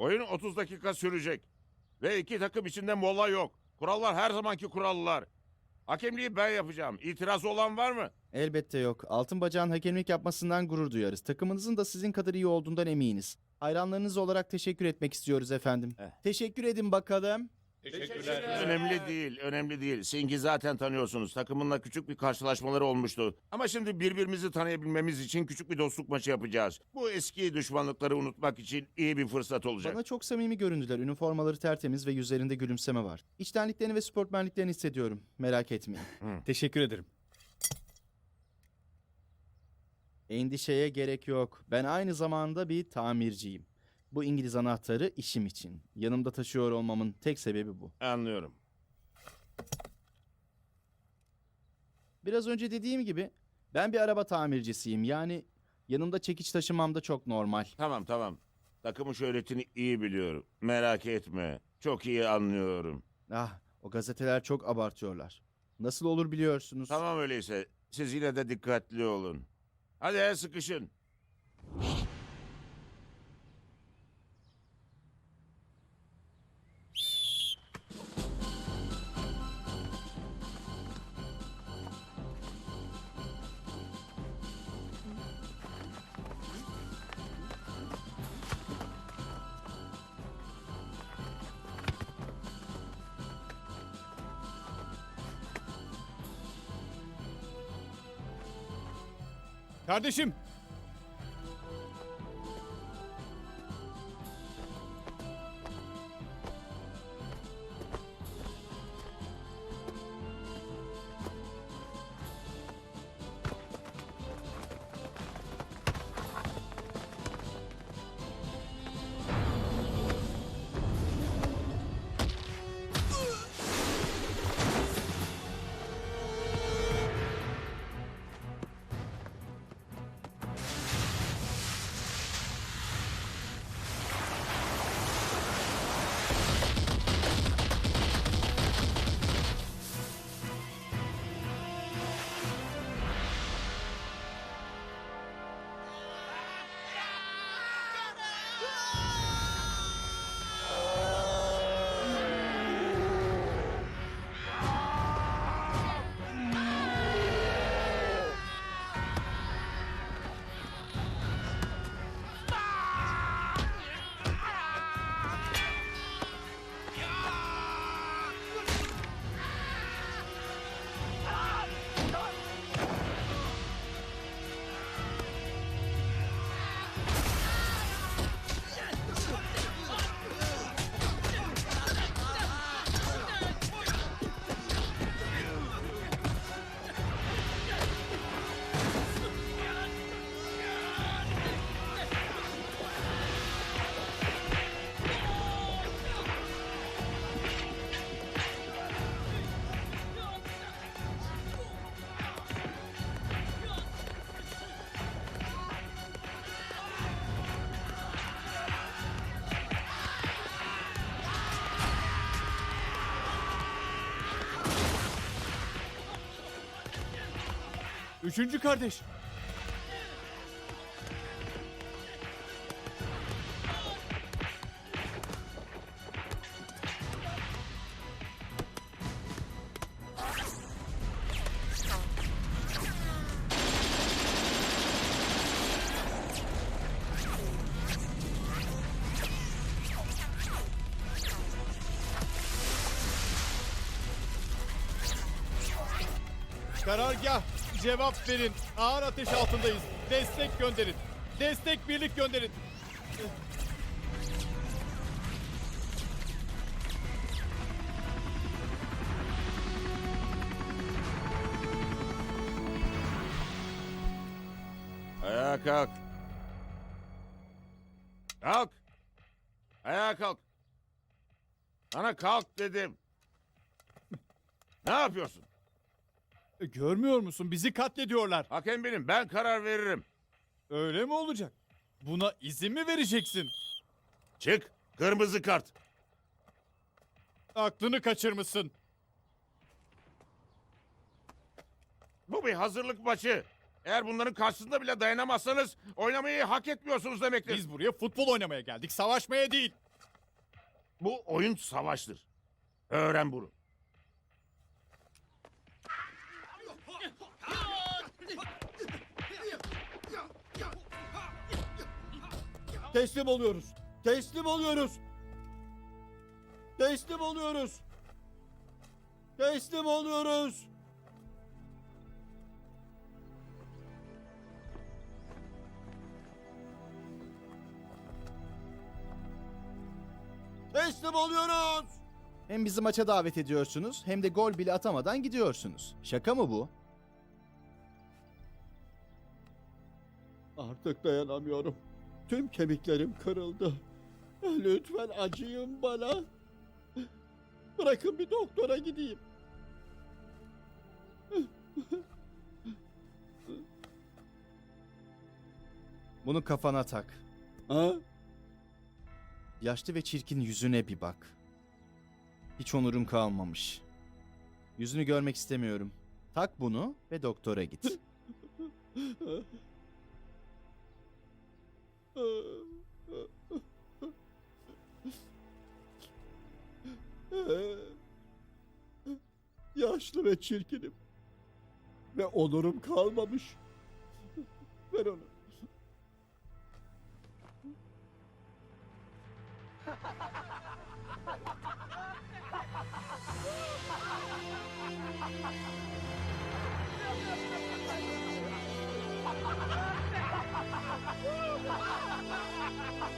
Oyun 30 dakika sürecek. Ve iki takım içinde mola yok. Kurallar her zamanki kurallar. Hakemliği ben yapacağım. İtiraz olan var mı? Elbette yok. Altın bacağın hakemlik yapmasından gurur duyarız. Takımınızın da sizin kadar iyi olduğundan eminiz. Hayranlarınız olarak teşekkür etmek istiyoruz efendim. Eh. Teşekkür edin bakalım. Önemli değil, önemli değil. Sing'i zaten tanıyorsunuz. Takımınla küçük bir karşılaşmaları olmuştu. Ama şimdi birbirimizi tanıyabilmemiz için küçük bir dostluk maçı yapacağız. Bu eski düşmanlıkları unutmak için iyi bir fırsat olacak. Bana çok samimi göründüler. Üniformaları tertemiz ve yüzlerinde gülümseme var. İçtenliklerini ve sportmenliklerini hissediyorum. Merak etmeyin. Teşekkür ederim. Endişeye gerek yok. Ben aynı zamanda bir tamirciyim. Bu İngiliz anahtarı işim için. Yanımda taşıyor olmamın tek sebebi bu. Anlıyorum. Biraz önce dediğim gibi ben bir araba tamircisiyim. Yani yanımda çekiç taşımam da çok normal. Tamam tamam. Takımın şöhretini iyi biliyorum. Merak etme. Çok iyi anlıyorum. Ah, o gazeteler çok abartıyorlar. Nasıl olur biliyorsunuz. Tamam öyleyse. Siz yine de dikkatli olun. Hadi el sıkışın. Kardeşim. Üçüncü kardeş. Karargah cevap verin. Ağır ateş altındayız. Destek gönderin. Destek birlik gönderin. Ayağa kalk. Kalk. Ayağa kalk. Sana kalk dedim. Ne yapıyorsun? E, Görmüyor musun? Bizi katlediyorlar. Hakem benim. Ben karar veririm. Öyle mi olacak? Buna izin mi vereceksin? Çık. Kırmızı kart. Aklını kaçırmışsın. Bu bir hazırlık maçı. Eğer bunların karşısında bile dayanamazsanız oynamayı hak etmiyorsunuz demektir. Biz buraya futbol oynamaya geldik, savaşmaya değil. Bu oyun savaştır. Öğren bunu. Teslim oluyoruz. Teslim oluyoruz. Teslim oluyoruz. Teslim oluyoruz. Teslim oluyoruz. Hem bizi maça davet ediyorsunuz hem de gol bile atamadan gidiyorsunuz. Şaka mı bu? Artık dayanamıyorum. Tüm kemiklerim kırıldı. Lütfen acıyın bana. Bırakın bir doktora gideyim. Bunu kafana tak. Ha? Yaşlı ve çirkin yüzüne bir bak. Hiç onurun kalmamış. Yüzünü görmek istemiyorum. Tak bunu ve doktora git. Yaşlı ve çirkinim. Ve onurum kalmamış. Ver onu. Ha ha ha! Ha ha ha ha!